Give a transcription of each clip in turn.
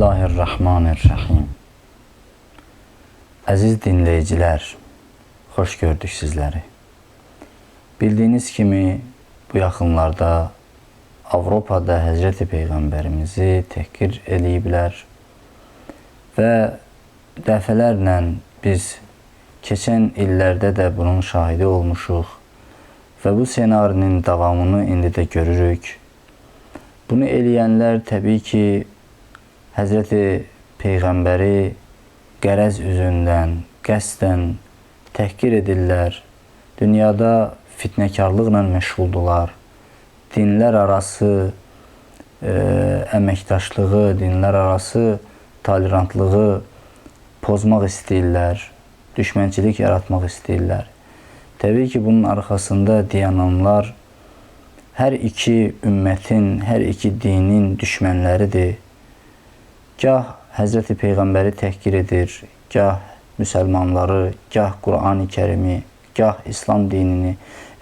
Bismillahirrahmanirrahim. Əziz dinləyicilər, xoş gördük sizləri. Bildiyiniz kimi bu yaxınlarda Avropada Həzrəti Peyğəmbərimizi təhqir eləyiblər və dəfələrlə biz keçən illərdə də bunun şahidi olmuşuq və bu ssenarinin davamını indi də görürük. Bunu eləyənlər təbii ki, Həzrəti Peyğəmbəri qərəz üzündən, qəsdən təhqir edirlər. Dünyada fitnəkarlıqla məşğuldular. Dinlər arası e, əməkdaşlığı, dinlər arası tolerantlığı pozmaq istəyirlər. Düşmənçilik yaratmaq istəyirlər. Təbii ki, bunun arxasında dayananlar hər iki ümmətin, hər iki dinin düşmənləridir gah Həzrəti Peyğəmbəri təhqir edir, gah müsəlmanları, gah Qurani Kərimi, gah İslam dinini.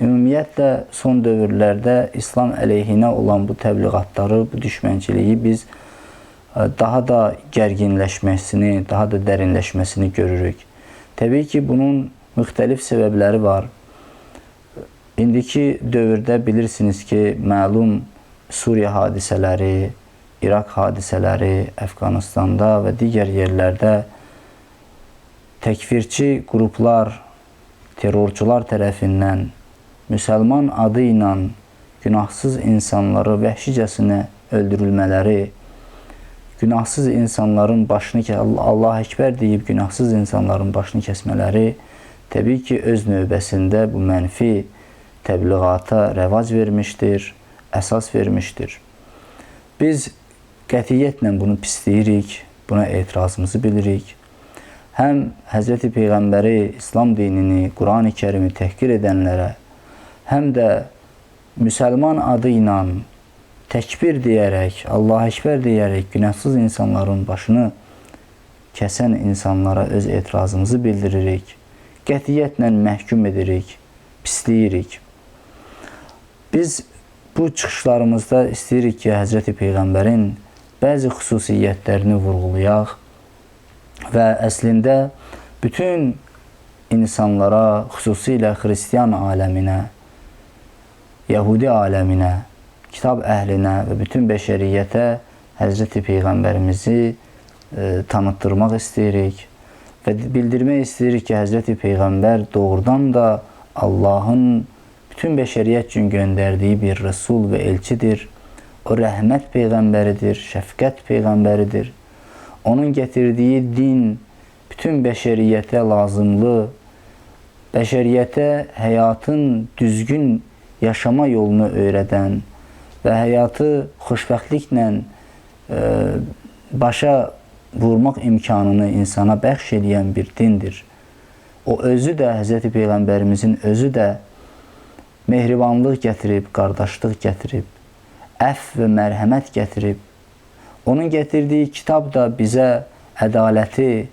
Ümumiyyətlə son dövrlərdə İslam əleyhinə olan bu təbliğatları, bu düşmənçiliyi biz e, daha da gərginləşməsini, daha da dərinləşməsini görürük. Təbii ki, bunun müxtəlif səbəbləri var. İndiki dövrdə bilirsiniz ki, məlum Suriya hadisələri, İraq hadisələri, Əfqanistanda və digər yerlərdə təkfirçi qruplar, terrorçular tərəfindən müsəlman adı ilə günahsız insanları vəhşicəsinə öldürülmələri, günahsız insanların başını Allah Əkbər deyib günahsız insanların başını kəsmələri təbii ki, öz növbəsində bu mənfi təbliğata rəvac vermişdir, əsas vermişdir. Biz qətiyyətlə bunu pisləyirik, buna etirazımızı bilirik. Həm Hz. Peyğəmbəri, İslam dinini, Qurani Kərimi təhqir edənlərə, həm də müsəlman adı ilə təkbir deyərək, Allah Əkbər deyərək günahsız insanların başını kəsən insanlara öz etirazımızı bildiririk. Qətiyyətlə məhkum edirik, pisləyirik. Biz bu çıxışlarımızda istəyirik ki, Həzrəti Peyğəmbərin bəzi xüsusiyyətlərini vurğulayaq və əslində bütün insanlara, xüsusilə xristian aləminə, Yəhudi aləminə, kitab əhlinə və bütün bəşəriyyətə Həzrəti Peyğəmbərimizi e, tanıtdırmaq istəyirik və bildirmək istəyirik ki, Həzrəti Peyğəmbər doğrudan da Allahın bütün bəşəriyyət üçün göndərdiyi bir rəsul və elçidir o rəhmət peyğəmbəridir, şəfqət peyğəmbəridir. Onun gətirdiyi din bütün bəşəriyyətə lazımlı, bəşəriyyətə həyatın düzgün yaşama yolunu öyrədən və həyatı xoşbəxtliklə e, başa vurmaq imkanını insana bəxş edən bir dindir. O özü də Hz. Peyğəmbərimizin özü də mehribanlıq gətirib, qardaşlıq gətirib əff və mərhəmət gətirib. Onun gətirdiyi kitab da bizə ədaləti,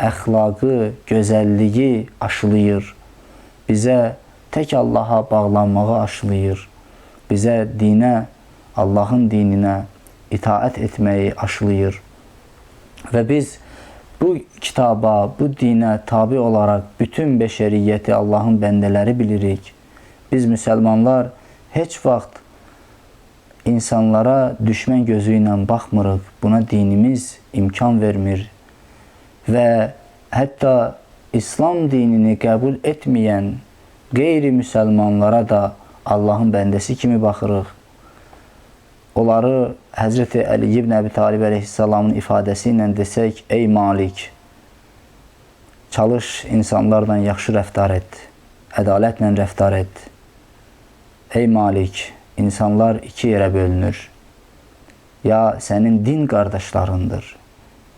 əxlaqı, gözəlliyi aşılayır. Bizə tək Allaha bağlanmağı aşılayır. Bizə dinə, Allahın dininə itaət etməyi aşılayır. Və biz bu kitaba, bu dinə tabi olaraq bütün bəşəriyyəti Allahın bəndələri bilirik. Biz müsəlmanlar heç vaxt insanlara düşmən gözü ilə baxmırıq. Buna dinimiz imkan vermir. Və hətta İslam dinini qəbul etməyən qeyri-müsəlmanlara da Allahın bəndəsi kimi baxırıq. Onları Həzrəti Əli ibn Əbi Talib əleyhissalamın ifadəsi ilə desək, ey Malik, çalış insanlarla yaxşı rəftar et, ədalətlə rəftar et. Ey Malik, insanlar iki yerə bölünür. Ya sənin din qardaşlarındır,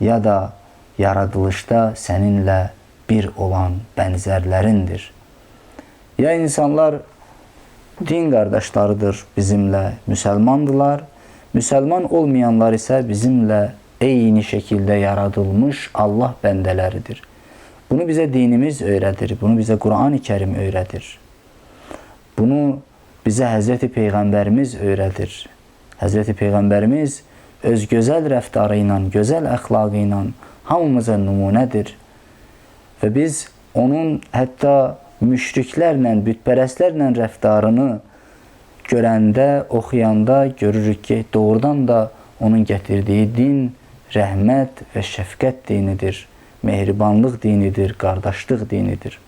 ya da yaradılışda səninlə bir olan bənzərlərindir. Ya insanlar din qardaşlarıdır bizimlə, müsəlmandılar, müsəlman olmayanlar isə bizimlə eyni şəkildə yaradılmış Allah bəndələridir. Bunu bizə dinimiz öyrədir, bunu bizə Qurani Kərim öyrədir. Bunu bizə Həzrəti Peyğəmbərimiz öyrədir. Həzrəti Peyğəmbərimiz öz gözəl rəftarı ilə, gözəl əxlaqı ilə hamımıza nümunədir. Və biz onun hətta müşriklərlə, bütpərəstlərlə rəftarını görəndə, oxuyanda görürük ki, doğrudan da onun gətirdiyi din rəhmət və şəfqət dinidir, mehribanlıq dinidir, qardaşlıq dinidir.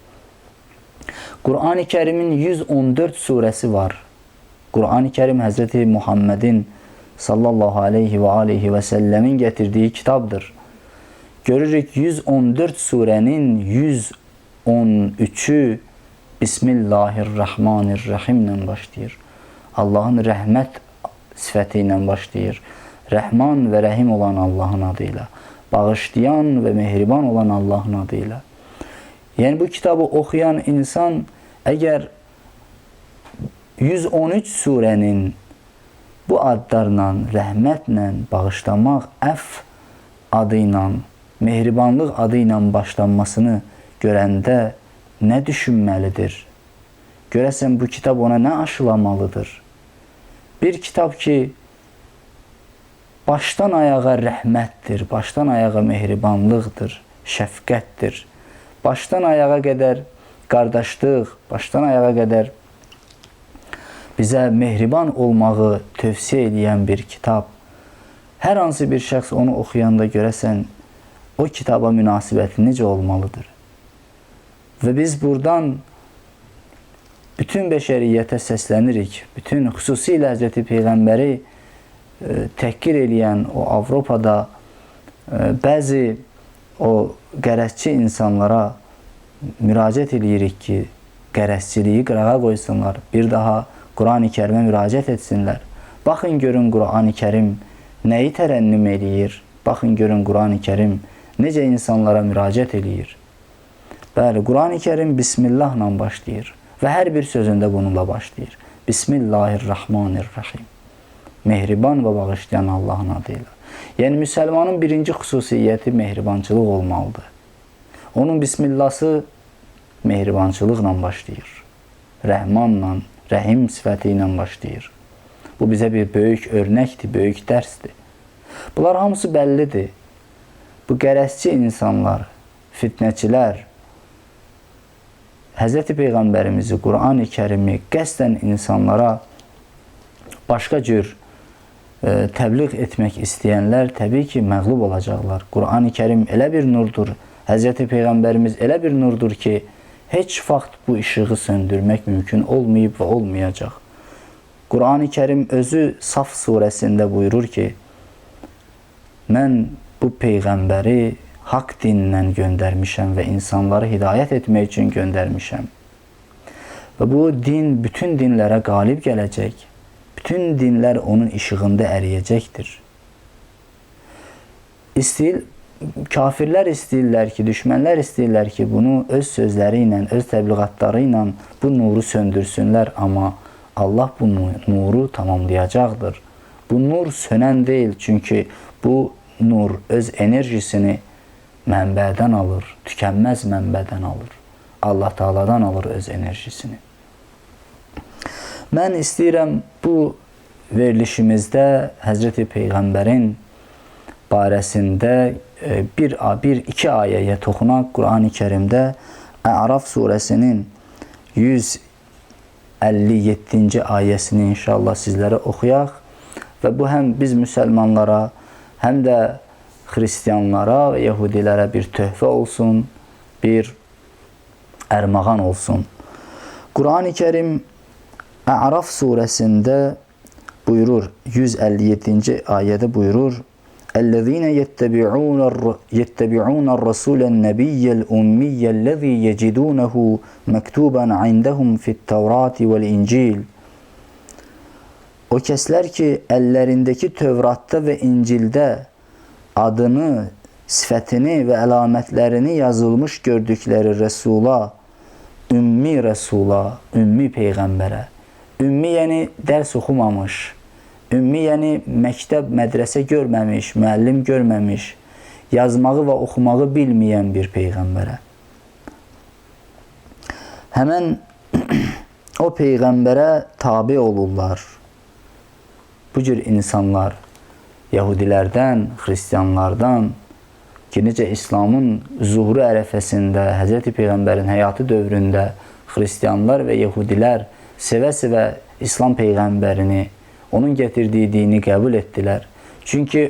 Qur'an-ı Kərimin 114 surəsi var. Qur'an-ı Kərim Həzreti Muhammedin sallallahu aleyhi və aleyhi və səlləmin gətirdiyi kitabdır. Görürük 114 surənin 113-ü Bismillahirrahmanirrahim ilə başlayır. Allahın rəhmət sifəti ilə başlayır. Rəhman və Rəhim olan Allahın adıyla. Bağışlayan və mehriban olan Allahın adıyla. Yəni bu kitabı oxuyan insan əgər 113 surənin bu adlarla, rəhmətlə, bağışlamaq, əff adı ilə, mehribanlıq adı ilə başlanmasını görəndə nə düşünməlidir? Görəsən bu kitab ona nə aşılamalıdır? Bir kitab ki, başdan ayağa rəhmətdir, başdan ayağa mehribanlıqdır, şəfqətdir. Başdan ayağa qədər qardaşlıq, başdan ayağa qədər bizə mehriban olmağı tövsiyə edən bir kitab. Hər hansı bir şəxs onu oxuyanda görəsən, o kitaba münasibəti necə olmalıdır? Və biz buradan bütün bəşəriyyətə səslənirik. Bütün xüsusilə Həzrəti Peyğəmbəri e, təhqir eləyən o Avropada e, bəzi o qərəzçi insanlara müraciət eləyirik ki, qərəzçiliyi qırağa qoysunlar. Bir daha Qurani Kərimə müraciət etsinlər. Baxın görün Qurani Kərim nəyi tərənnüm eləyir? Baxın görün Qurani Kərim necə insanlara müraciət eləyir? Bəli, Qurani Kərim Bismillahla başlayır və hər bir sözündə bununla başlayır. Bismillahirrahmanirrahim. Mehriban və bağışlayan Allahın adıyla. Yəni müsəlmanın birinci xüsusiyyəti mehribançılıq olmalıdır. Onun bismillahı mehribançılıqla başlayır. Rəhmanla, rəhim sifəti ilə başlayır. Bu bizə bir böyük örnəkdir, böyük dərsdir. Bunlar hamısı bəllidir. Bu qərəzçi insanlar, fitnəçilər, Hz. Peyğəmbərimizi, Qurani Kərimi qəsdən insanlara başqa cür təbliğ etmək istəyənlər təbii ki, məğlub olacaqlar. Qurani Kərim elə bir nurdur, Hz. Peyğəmbərimiz elə bir nurdur ki, heç vaxt bu işığı söndürmək mümkün olmayıb və olmayacaq. Qurani Kərim özü Saf surəsində buyurur ki, mən bu peyğəmbəri haqq dinindən göndərmişəm və insanları hidayət etmək üçün göndərmişəm. Və bu din bütün dinlərə qalib gələcək. Bütün dinlər onun işığında əriyəcəkdir. İstəyir, kafirlər istəyirlər ki, düşmənlər istəyirlər ki, bunu öz sözləri öz təbliğatları ilə bu nuru söndürsünlər, amma Allah bu nuru tamamlayacaqdır. Bu nur sönən deyil, çünki bu nur öz enerjisini mənbədən alır, tükənməz mənbədən alır. Allah Taala'dan alır öz enerjisini. Mən istəyirəm bu verilişimizdə Həzrəti Peyğəmbərin barəsində e, bir, bir iki ayəyə toxunaq Qurani Kərimdə Əraf surəsinin 157-ci ayəsini inşallah sizlərə oxuyaq və bu həm biz müsəlmanlara, həm də xristianlara və yəhudilərə bir töhfə olsun, bir ərmağan olsun. Qurani Kərim Əraf surəsində buyurur, 157-ci ayədə buyurur, اَلَّذ۪ينَ يَتَّبِعُونَ الرَّسُولَ النَّبِيَّ الْأُمِّيَّ الَّذ۪ي يَجِدُونَهُ مَكْتُوبًا عِنْدَهُمْ فِي التَّوْرَاتِ وَالْاِنْجِيلِ O kəslər ki, əllərindəki Tövratda və İncildə adını, sifətini və əlamətlərini yazılmış gördükləri Rəsula, ümmi Rəsula, ümmi Peyğəmbərə. Ümmi yəni dərs oxumamış, ümmi yəni məktəb, mədrəsə görməmiş, müəllim görməmiş, yazmağı və oxumağı bilməyən bir Peyğəmbərə. Həmən o Peyğəmbərə tabi olurlar. Bu cür insanlar Yahudilərdən, xristianlardan ki, necə İslamın zuhuru ərəfəsində, Hz. Peyğəmbərin həyatı dövründə xristianlar və yəhudilər sevə-sevə İslam peyğəmbərini, onun gətirdiyi dini qəbul etdilər. Çünki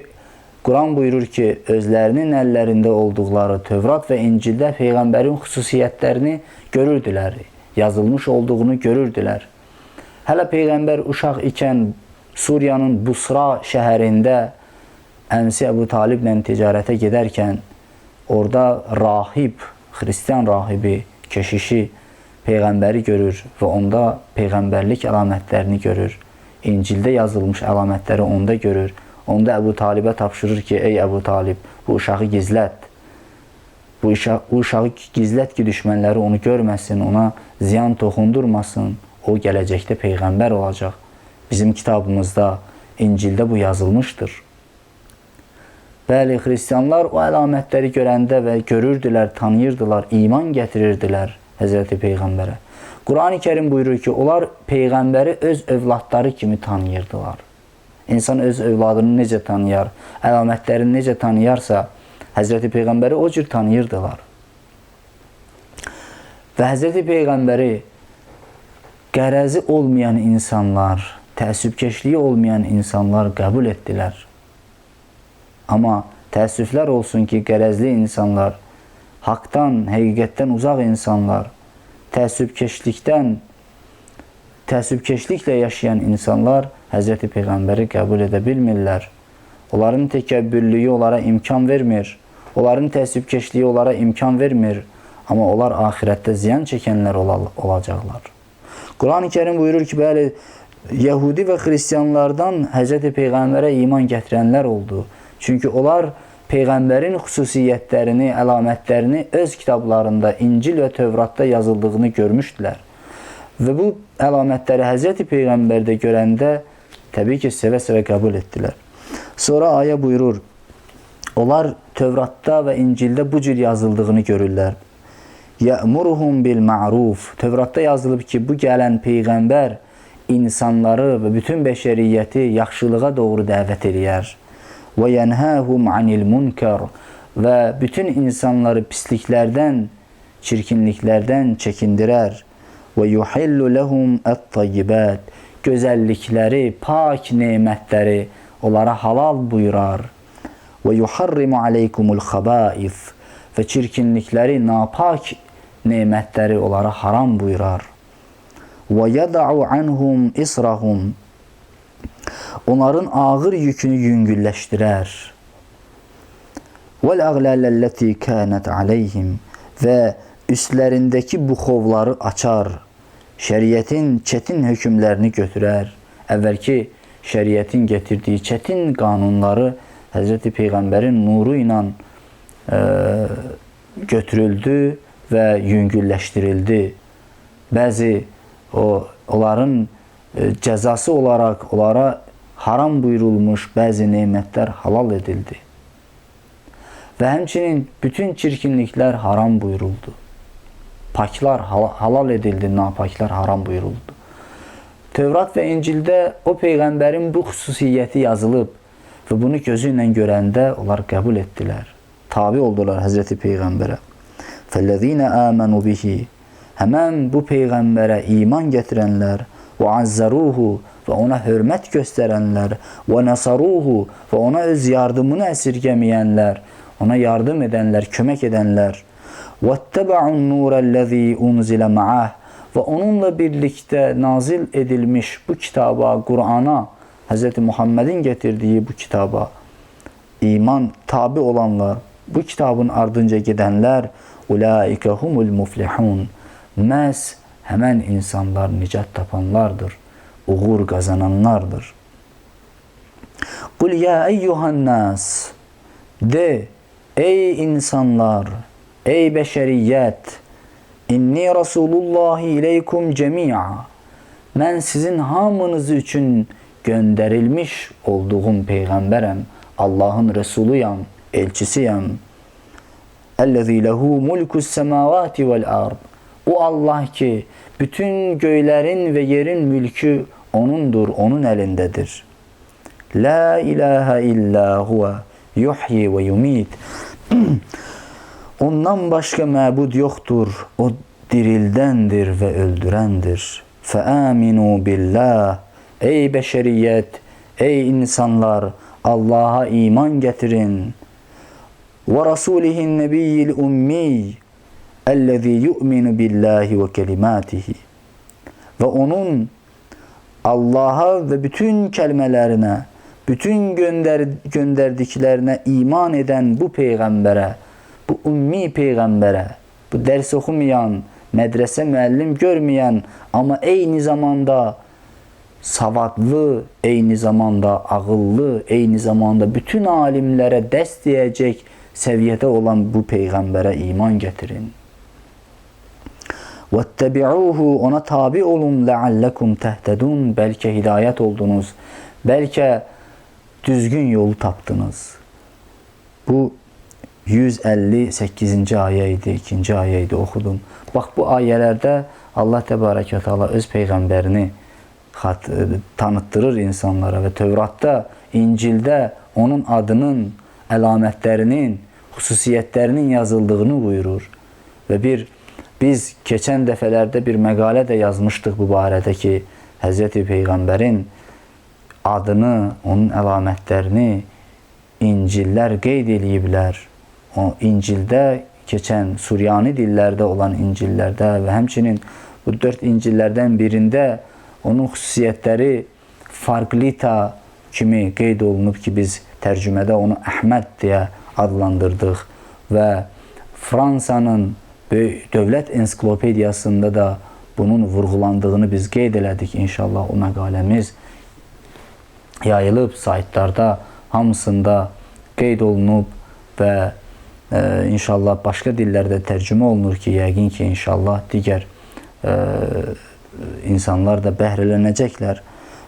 Quran buyurur ki, özlərinin əllərində olduqları Tövrat və İncildə peyğəmbərin xüsusiyyətlərini görürdülər, yazılmış olduğunu görürdülər. Hələ peyğəmbər uşaq ikən Suriyanın Busra şəhərində əmsi Əbu Taliblə ticarətə gedərkən orada rahib, xristian rahibi, keşişi peyğəmbəri görür və onda peyğəmbərlik əlamətlərini görür. İncildə yazılmış əlamətləri onda görür. Onda Əbu Talibə tapşırır ki, ey Əbu Talib, bu uşağı gizlət. Bu, uşağı, bu uşağı gizlət ki, düşmənləri onu görməsin, ona ziyan toxundurmasın. O gələcəkdə peyğəmbər olacaq. Bizim kitabımızda, İncildə bu yazılmışdır. Bəli, xristianlar o əlamətləri görəndə və görürdülər, tanıyırdılar, iman gətirirdilər Həzrəti Peyğəmbərə. Qurani Kərim buyurur ki, onlar Peyğəmbəri öz övladları kimi tanıyırdılar. İnsan öz övladını necə tanıyar, əlamətlərini necə tanıyarsa, Həzrəti Peyğəmbəri o cür tanıyırdılar. Və Həzrəti Peyğəmbəri qərəzi olmayan insanlar, təəssübkeşliyi olmayan insanlar qəbul etdilər. Amma təəssüflər olsun ki, qərəzli insanlar, haqdan, həqiqətdən uzaq insanlar, təəssübkeşlikdən, təəssübkeşliklə yaşayan insanlar Hz. Peyğəmbəri qəbul edə bilmirlər. Onların təkəbbürlüyü onlara imkan vermir. Onların təəssübkeşliyi onlara imkan vermir. Amma onlar axirətdə ziyan çəkənlər olacaqlar. Quran-ı Kerim buyurur ki, bəli, Yəhudi və xristianlardan Hz. Peyğəmbərə iman gətirənlər oldu. Çünki onlar Peyğəmbərin xüsusiyyətlərini, əlamətlərini öz kitablarında, İncil və Tövratda yazıldığını görmüşdülər. Və bu əlamətləri Hz. Peyğəmbərdə görəndə təbii ki, sevə-sevə qəbul etdilər. Sonra ayə buyurur, onlar Tövratda və İncildə bu cür yazıldığını görürlər. Yəmuruhum bil ma'ruf. Tövratda yazılıb ki, bu gələn peyğəmbər insanları və bütün bəşəriyyəti yaxşılığa doğru dəvət eləyər. Və yenhahum anil munkar və bütün insanları pisliklərdən, çirkinliklərdən çəkindirər. Və yuhillu lahum at-tayyibat. Gözəllikləri, pak nemətləri onlara halal buyurar. Və yuharrimu aleykumul xabaif və çirkinlikləri, napak nemətləri onlara haram buyurar. Və yad'u anhum onların ağır yükünü yüngülləşdirər. Vəl əğlələllətī kənət aleyhim və üstlərindəki buxovları açar. Şəriətin çətin hökmlərini götürər. Əvvəlki şəriətin gətirdiyi çətin qanunları Hz. Peyğəmbərin nuru ilə e, götürüldü və yüngülləşdirildi. Bəzi o onların cəzası olaraq onlara haram buyurulmuş bəzi nemətlər halal edildi. Və həmçinin bütün çirkinliklər haram buyuruldu. Paklar halal edildi, napaklar haram buyuruldu. Tövrat və İncildə o peyğəmbərin bu xüsusiyyəti yazılıb və bunu gözü ilə görəndə onlar qəbul etdilər. Tabi oldular Həzrəti Peyğəmbərə. Fəllezine amanu bihi. Həmən bu peyğəmbərə iman gətirənlər və azzaruhu və ona hörmət göstərənlər və nasaruhu və ona öz yardımını əsirgəməyənlər, ona yardım edənlər, kömək edənlər وَاتَّبَعُوا النُّورَ الَّذ۪ي اُنْزِلَ مَعَهِ Ve onunla birlikte nazil edilmiş bu kitaba, Kur'an'a, Hz. Muhammed'in getirdiği bu kitaba iman tabi olanlar, bu kitabın ardınca gidenler ulaike humul muflihun. Məhz həmən insanlar nicat tapanlardır, uğur qazananlardır. Qul ya eyyuhan nas de ey insanlar Ey bəşəriyyət, inni Rasulullahi ileykum cəmi'a. Mən sizin hamınız üçün göndərilmiş olduğum peyğəmbərəm. Allahın rəsuluyam, elçisiyəm. Əlləzi lehu mulkus semavati vel ard. O Allah ki, bütün göylərin və yerin mülkü onundur, onun əlindədir. La ilahe illa huve yuhyi ve yumit. Ondan başka məbud yoktur. O dirildendir ve öldürendir. Feaminu billah. Ey beşeriyet, ey insanlar, Allah'a iman getirin. Ve rasulihin nebiyyil ummi yu'minu billahi ve kelimatihi. Ve onun Allah'a ve bütün kelimelerine, bütün gönder, gönderdiklerine iman eden bu peygambere, bu ummi peygambere, bu ders okumayan, medrese müellim görmeyen ama aynı zamanda savadlı, aynı zamanda ağıllı, aynı zamanda bütün alimlere ders diyecek seviyede olan bu peygambere iman getirin. وَاتَّبِعُوهُ Ona tabi olun لَعَلَّكُمْ تَهْتَدُونَ Belki hidayet oldunuz. Belki düzgün yolu taptınız. Bu 158. ayeydi, ikinci ayeydi okudum. Bak bu ayelerde Allah Tebareke ve Teala öz peygamberini hat, tanıttırır insanlara ve Tevrat'ta, İncil'de onun adının, əlamətlərinin, xüsusiyyətlərinin yazıldığını buyurur. Və bir biz keçən dəfələrdə bir məqalə də yazmışdıq bu barədə ki, Həzrəti Peyğəmbərin adını, onun əlamətlərini İncillər qeyd eləyiblər. O İncildə keçən Suryani dillərdə olan İncillərdə və həmçinin bu dörd İncillərdən birində onun xüsusiyyətləri farklita kimi qeyd olunub ki, biz tərcümədə onu Əhməd deyə adlandırdıq və Fransanın böyük dövlət ensiklopediyasında da bunun vurğulandığını biz qeyd elədik. İnşallah o məqaləmiz yayılıb saytlarda hamısında qeyd olunub və e, inşallah başqa dillərdə tərcümə olunur ki, yəqin ki, inşallah digər e, insanlar da bəhrələnəcəklər.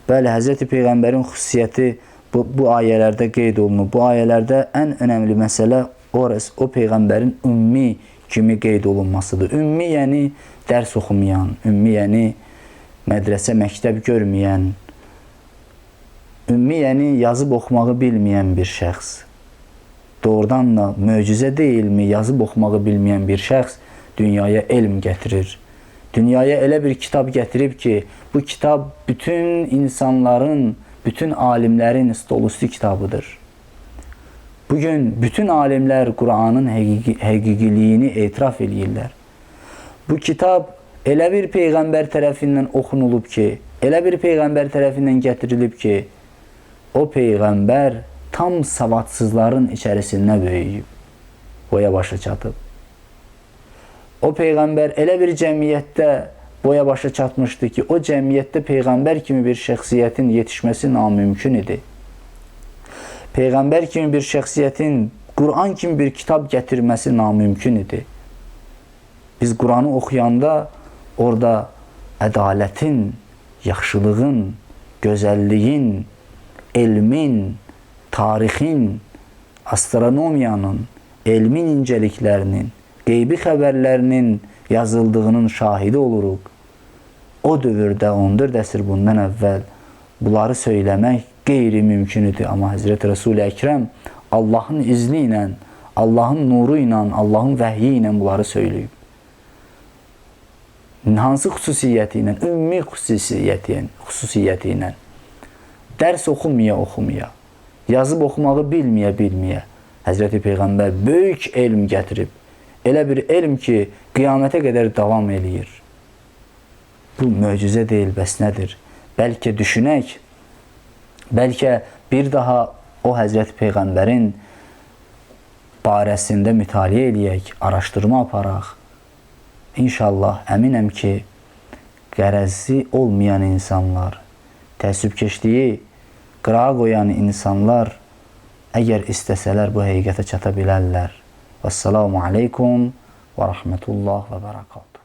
Bəli, Hz. Peyğəmbərin xüsusiyyəti bu, bu ayələrdə qeyd olunub. Bu ayələrdə ən önəmli məsələ orası, o Peyğəmbərin ümmi kimi qeyd olunmasıdır. Ümmi yəni dərs oxumayan, ümmi yəni mədrəsə, məktəb görməyən, ümmi yəni yazıb oxumağı bilməyən bir şəxs. Doğrudan da möcüzə deyilmi? Yazıb oxumağı bilməyən bir şəxs dünyaya elm gətirir. Dünyaya elə bir kitab gətirib ki, bu kitab bütün insanların, bütün alimlərin stolusu kitabıdır. Bugün bütün alimlər Qur'anın həqiqi, həqiqiliyini etiraf eləyirlər. Bu kitab elə bir peyğəmbər tərəfindən oxunulub ki, elə bir peyğəmbər tərəfindən gətirilib ki, o peyğəmbər tam savadsızların içərisində böyüyüb, boya başa çatıb. O peyğəmbər elə bir cəmiyyətdə boya başa çatmışdı ki, o cəmiyyətdə peyğəmbər kimi bir şəxsiyyətin yetişməsi namümkün idi. Peyğəmbər kimi bir şəxsiyyətin Quran kimi bir kitab gətirməsi namümkün idi. Biz Quranı oxuyanda orada ədalətin, yaxşılığın, gözəlliyin, elmin, tarixin, astronomiyanın, elmin incəliklərinin, qeybi xəbərlərinin yazıldığının şahidi oluruq. O dövrdə 14 əsr bundan əvvəl bunları söyləmək qeyri-mümkün idi. Amma Həzrət Resul-i Əkrəm Allahın izni ilə, Allahın nuru ilə, Allahın vəhyi ilə bunları söyləyib. Hansı xüsusiyyəti ilə? Ümumi xüsusiyyəti, xüsusiyyəti ilə. Dərs oxumaya oxumaya, yazıb oxumağı bilməyə bilməyə Həzrəti Peyğəmbər böyük elm gətirib. Elə bir elm ki, qiyamətə qədər davam eləyir. Bu möcüzə deyil, bəs nədir? Bəlkə düşünək, Bəlkə bir daha o Həzrət Peyğəmbərin barəsində mütaliə eləyək, araşdırma aparaq. İnşallah əminəm ki, qərəzli olmayan insanlar, təəssübkeşliyi qırağa qoyan insanlar əgər istəsələr bu həqiqətə çata bilərlər. Vəssalamu aleykum və rəhmətullah və bərəkatuhu.